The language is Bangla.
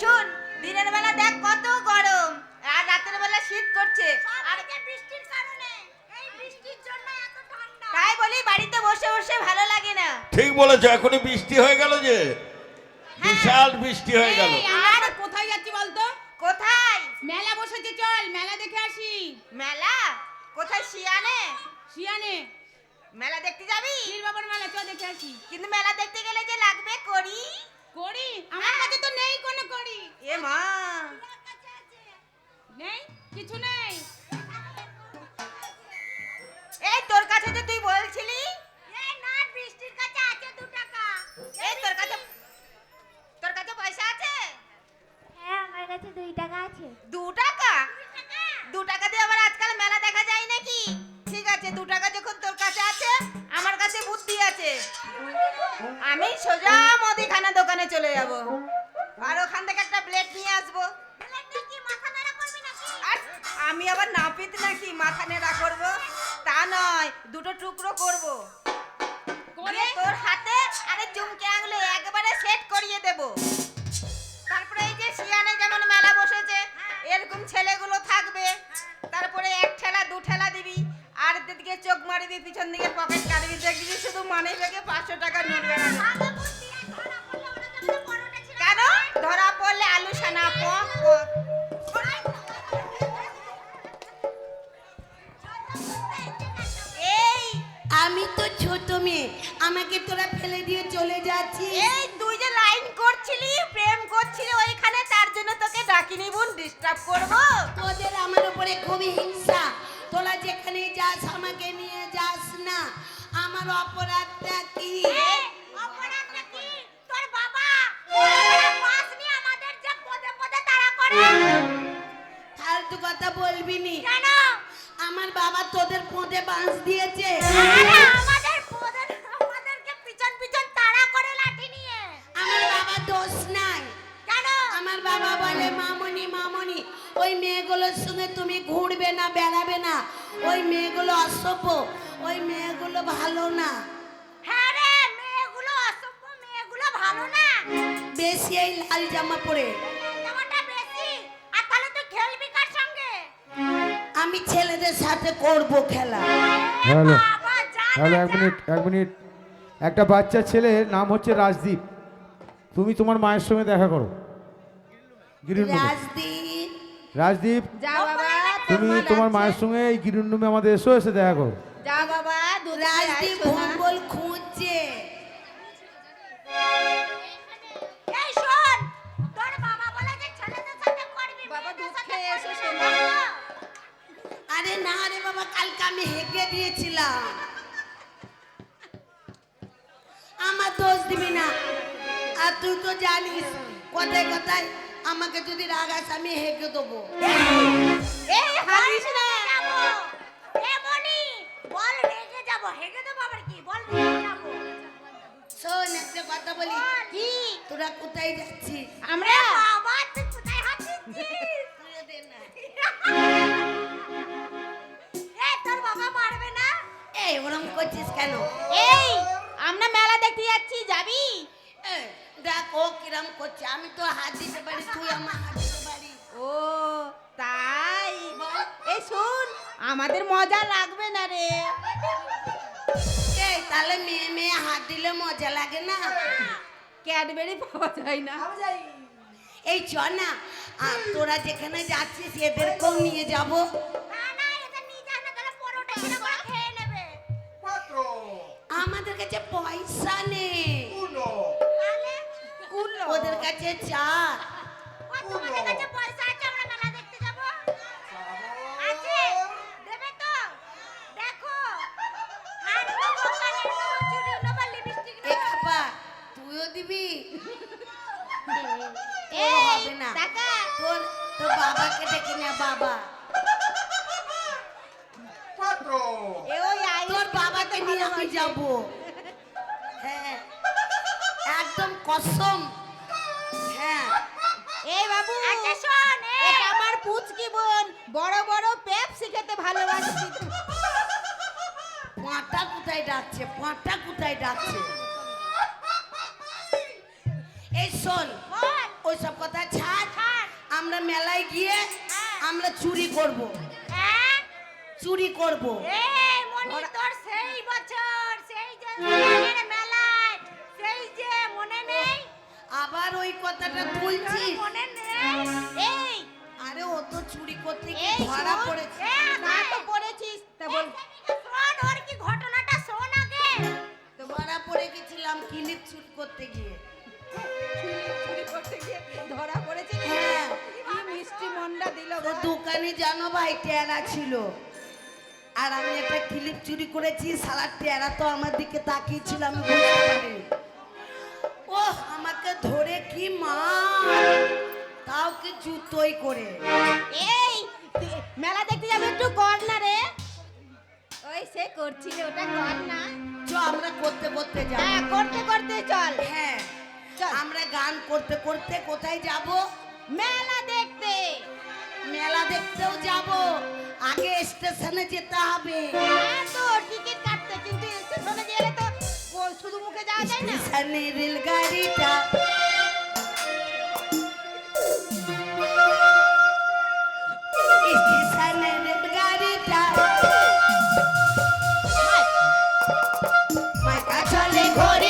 শোন দিনের বেলা দেখ কত গরম। আর রাতের বেলা শীত করছে। আর বৃষ্টির কারণে এই বৃষ্টির জন্য এত ঠান্ডা। তাই বলি বাড়িতে বসে বসে ভালো লাগে না। ঠিক বলেছ এখনই বৃষ্টি হয়ে গেল যে। বিশাল বৃষ্টি হয়ে গেল। আমরা কোথায় যাচ্ছি বলতো? কোথায়? মেলা বসেছে চল মেলা দেখে আসি। মেলা? কোথায় শিয়ানে? শিয়ানে। মেলা দেখতে যাবি? পীর বাবার মেলা চল দেখে আসি। কিন্তু মেলা দেখতে গেলে যে লাগবে করি। করি? আমার কাছে তো নেই কোনো করি এ মা নেই কিছু নেই। এই তোর কাছে যে তুই বলছিলি? এই না বৃষ্টির কাছে আছে দু টাকা। এই তোর কাছে তোর কাছে পয়সা আছে? হ্যাঁ আমার কাছে দুই টাকা আছে। দু টাকা। দু টাকা দিয়ে আবার আজকাল মেলা দেখা যায় নাকি? ঠিক আছে দু টাকা যখন তোর কাছে আছে আমার কাছে বুদ্ধি আছে। আমি সোজা মুদিখানা দোকানে চলে যাব। আর ওখান থেকে একটা ব্লেড নিয়ে আসব। আমি আবার নাপিত নাকি? মাথা নেড়া করব? তা নয় দুটো টুকরো করব। করে? তোর হাতে আরে চুমকে আঙুলে একবারে সেট করিয়ে দেব। তারপরে এই যে শিয়ানে যেমন মেলা বসেছে এরকম ছেলেগুলো থাকবে। তারপরে এক ঠেলা দু ঠেলা দিবি। আর দিকে চোখ মারবি পিছন দিকে পকেট কাটবি। দেখবি শুধু মানি ব্যাগে পাঁচশো টাকা নোট বেড়াবে তো ছোট মেয়ে আমাকে তোরা ফেলে দিয়ে চলে যাচ্ছিস। এই তুই যে লাইন করছিলি প্রেম করছিলি ওইখানে তার জন্য তোকে ডাকিনি বোন ডিস্টার্ব করব। তোদের আমার উপরে খুবই হিংসা। তোরা যেখানে যাস আমাকে নিয়ে যাস না। আমার অপরাধটা কি? অপরাধটা কি? তোর বাবা? পাস নিয়ে আমাদের যে পদে পদে তাড়া করে। ফালতু কথা বলবি নি। কেন? আমার বাবা তোদের পোঁদে বাঁশ দিয়েছে। ওই মেয়েগুলোর সঙ্গে তুমি ঘুরবে না বেড়াবে না। ওই মেয়েগুলো অসভ্য ওই মেয়েগুলো ভালো না। হ্যাঁ রে মেয়েগুলো অসভ্য মেয়েগুলো ভালো না। বেশি এই লাল জামা পরে। জামাটা বেশি আর তাহলে তুই খেলবি কার সঙ্গে? আমি ছেলেদের সাথে করব খেলা। হ্যালো হ্যালো এক মিনিট এক মিনিট। একটা বাচ্চা ছেলের নাম হচ্ছে রাজদীপ। তুমি তোমার মায়ের সঙ্গে দেখা করো। রাজদীপ। রাজদীপ যাও বাবা তুমি তোমার মায়ের সঙ্গে এই গিরিন রুমে আমাদের এসো এসে দেখা করো। যাও বাবা দুধ রাজদীপ ভম্বল খুঁজছে। যে। আরে না রে বাবা কালকে আমি হেগে দিয়েছিলাম। আমার দোষ দিবি না। আর তুই তো জানিস কোথায় কোথায় আমাকে যদি রাগ আসে আমি হেগে দেবো। এই হারিস না। যাব এ বলি বল রেগে যাব। হেগে দেবো আবার কি? বল রেগে যাব। শোন একটা কথা বলি। কি? তোরা কোথায় যাচ্ছিস? আমরা বাবা তুই কোথায় হাঁটছিস? তুইও দে না। এ তোর বাবা মারবে না? এই ওরম করছিস কেন? এই আমরা মেলা দেখতে যাচ্ছি যাবি? দেখ ও কিরম করছে। আমি তো হাত দিতে পারি তুই আমার হাত দিতে পারি। ও তাই? এই শুন আমাদের মজা লাগবে না রে। এই তাহলে মেয়ে মেয়ে হাত দিলে মজা লাগে না? ক্যাডবেরি পাওয়া যায় না। এই চ না আর তোরা যেখানে যাচ্ছিস এদেরকেও নিয়ে যাব। আমাদের কাছে পয়সা নেই। ওদের কাছে চা ও তোমাদের কাছে পয়সা আছে আমরা মেলা দেখতে যাব। আছে? দেবে তো? দেখো। আর নেব কানের নেব চুড়ি নেব লিপস্টিক এ খাপা তুইও দিবি? তোর এই, হবে না। তোর তোর বাবাকে ডেকে নে বাবা। তোর বাবাকে নিয়ে আমি যাব। হ্যাঁ। একদম কসম। হ্যাঁ। এই বাবু আচ্ছা শোন এটা আমার পুচকি বোন। বড় বড় পেপসি খেতে ভালোবাসি। পাঁটা কোথায় ডাকছে পাঁটা কোথায় ডাকছে এই শোন বল ওইসব কথা ছাড়। আমরা মেলায় গিয়ে আমরা চুরি করব। হ্যাঁ। চুরি করব। ধরা পড়েছে এ, তা তো পড়েছিস। তা বল। শোন ওর কি ঘটনাটা শোন আগে। ধরা পড়ে গেছিলাম কিলিপ চুরি করতে গিয়ে। চুরি করতে গিয়ে ধরা পড়েছে হ্যাঁ। কি মিষ্টি মন্ডা দিল তো দোকানে জানো ভাই টেরা ছিল। আর আমি একটা ক্লিপ চুরি করেছি সারা টেরা তো আমার দিকে তাকিয়েছিল আমি বুঝতে ও আমাকে ধরে কি মা তাও কি জুতোই করে। এই মেলা দেখতে যাবে একটু কর না রে। ওই সে করছিল ওটা কর না। চ আমরা করতে করতে যাব। হ্যাঁ করতে করতে চল। হ্যাঁ চল। আমরা গান করতে করতে কোথায় যাব? মেলা দেখতে। মেলা দেখতেও যাব। আগে স্টেশনে যেতে হবে। হ্যাঁ তো টিকিট কাটতে কিন্তু স্টেশনে গেলে তো শুধু মুখে যাওয়া যায় না। স্টেশনে রেলগাড়িটা party.